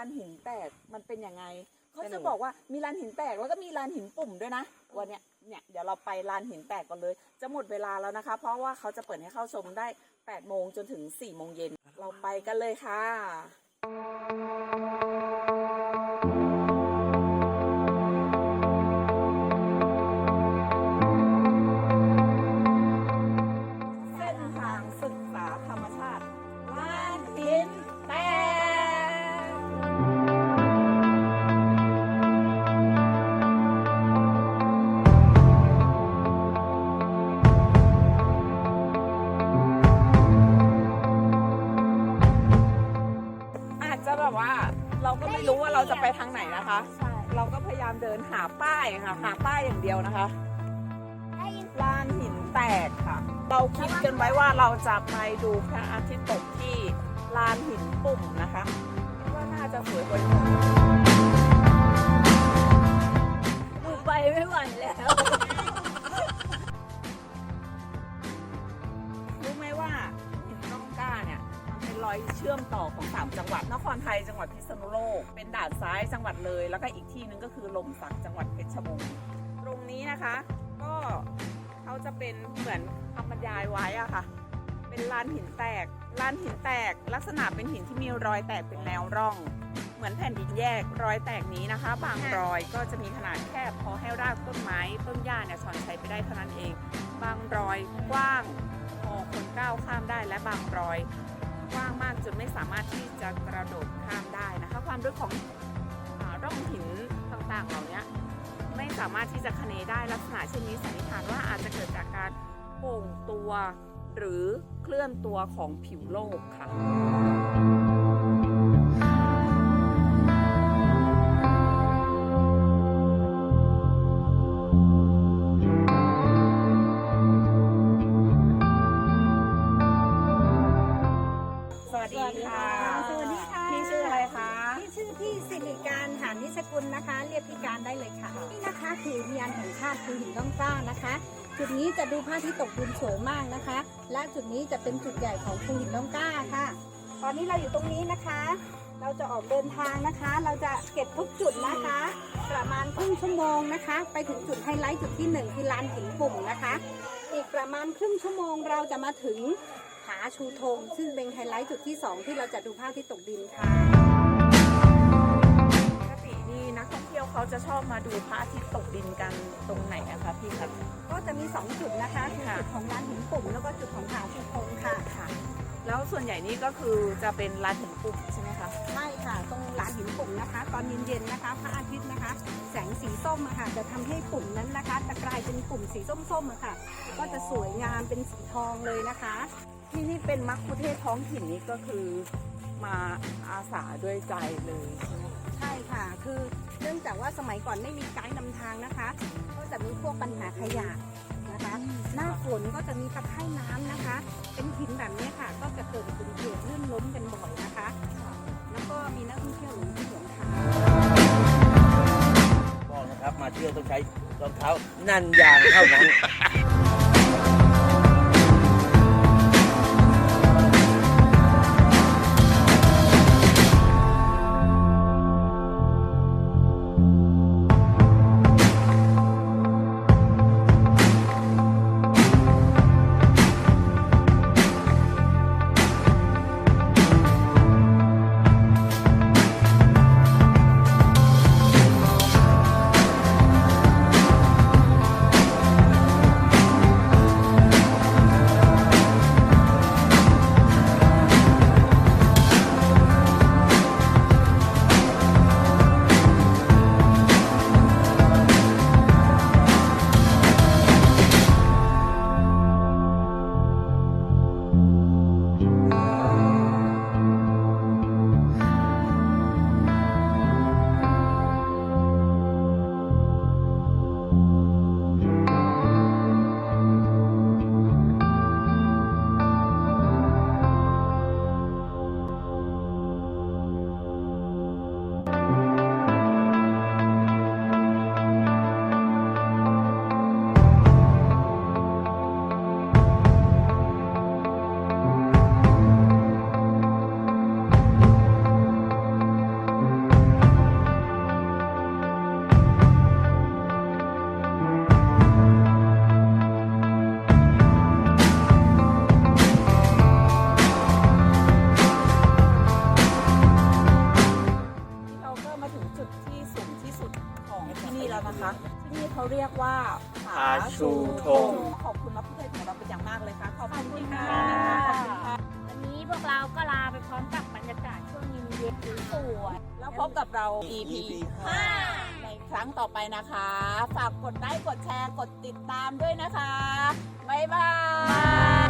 านหินแตกมันเป็นยังไงเขาจะบอกว่ามีลานหินแตกแล้วก็มีลานหินปุ่มด้วยนะวันเนี้ยเนี่ยเดี๋ยวเราไปลานหินแตกก่อนเลย จะหมดเวลาแล้วนะคะ เพราะว่าเขาจะเปิดให้เข้าชมได้8โมงจนถึง4โมงเย็นเราไปกันเลยค่ะ ไปทางไหนนะคะ ใช่เราก็พยายามเดินหาป้ายค่ะ หาป้ายอย่างเดียวนะคะได้ยินลานหินแตกค่ะ เราคิดกันไว้ว่าเราจะไปดูพระอาทิตย์ตกที่ลานหินปุ่มนะคะว่าน่าจะสวยกว่านี้ สามจังหวัดนครไทยจังหวัดพิษณุโลก เป็นด่านซ้ายจังหวัดเลย แล้วก็อีกที่นึงก็คือลมสักจังหวัดเพชรบูรณ์ตรงนี้นะคะ ก็เขาจะเป็นเหมือนคำบรรยายไว้อะค่ะ เป็นลานหินแตกลานหินแตก ลักษณะเป็นหินที่มีรอยแตกเป็นแนวร่อง เหมือนแผ่นดินแยกรอยแตกนี้นะคะ บางรอยก็จะมีขนาดแคบพอให้รากต้นไม้ต้นหญ้าเนี่ยสอนใช้ไปได้เท่านั้นเอง บางรอยกว้างพอคนก้าวข้ามได้และบางรอย กว้างมากจนไม่สามารถที่จะกระโดดข้ามได้นะคะ ความลึกของอร่องหินต่างๆเหล่านี้ไม่สามารถที่จะคเนได้ลักษณะเช่นนี้สันนิษฐานว่าอาจจะเกิดจากการโป่งตัวหรือเคลื่อนตัวของผิวโลกค่ะ สิริการหานิสกุลนะคะ เรียกพี่การได้เลยค่ะ นี่นะคะคืออุทยานแห่งชาติภูหินร่องกล้านะคะ จุดนี้จะดูพระอาทิตย์ตกดินสวยมากนะคะ และจุดนี้จะเป็นจุดใหญ่ของภูหินร่องกล้าค่ะ ตอนนี้เราอยู่ตรงนี้นะคะ เราจะออกเดินทางนะคะ เราจะเก็บทุกจุดนะคะ ประมาณครึ่งชั่วโมงนะคะ ไปถึงจุดไฮไลท์จุดที่หนึ่งคือลานหินปุ่มนะคะ อีกประมาณครึ่งชั่วโมงเราจะมาถึงผาชูธงซึ่งเป็นไฮไลท์จุดที่สองที่เราจะดูภาพที่ตกดินค่ะ ยวเขาจะชอบมาดูพระอาทิตย์ตกดินกันตรงไหนอะคะพี่ครับ ก็จะมี 2 จุดนะคะคือค่ะ จุดของร้านหินปุ่มแล้วก็จุดของผาชูธงค่ะค่ะ แล้วส่วนใหญ่นี่ก็คือจะเป็นลานหินปุ่มใช่ไหมคะใช่ค่ะ ตรงร้านหินปุ่มนะคะ ตอนเย็นๆนะคะพระอาทิตย์นะคะ แสงสีส้มอะค่ะ จะทำให้ปุ่มนั้นนะคะจะกลายเป็นปุ่มสีส้มๆอะค่ะ ก็จะสวยงามเป็นสีทองเลยนะคะ ที่นี่เป็นมัคคุเทศก์ท้องถิ่นนี่ก็คือมาอาสาด้วยใจเลยใช่ไหม ใช่ค่ะ คือเนื่องจากว่าสมัยก่อนไม่มีไกด์นำทางนะคะ ก็จะมีพวกปัญหาขยะนะคะ หน้าฝนก็จะมีตะไคร่น้ำนะคะ เป็นหินแบบนี้ค่ะ ก็จะเกิดอุบัติเหตุลื่นล้มกันบ่อยนะคะ แล้วก็มีนักท่องเที่ยวหลงที่หลงทางบอกนะครับมาเที่ยวต้องใช้รองเท้านันยางเท่านั้นาชูธง ขอบคุณพระพุทธเจ้าของเราเป็นอย่างมากเลยค่ะขอบคุณค่ะ ขอบคุณค่ะขอบคุณค่ะ วันนี้พวกเราก็ลาไปพร้อมกับบรรยากาศช่วงเย็นๆสวยแล้วพบกับเรา EP 5ในครั้งต่อไปนะคะ ฝากกดไลค์กดแชร์กดติดตามด้วยนะคะ บ๊ายบาย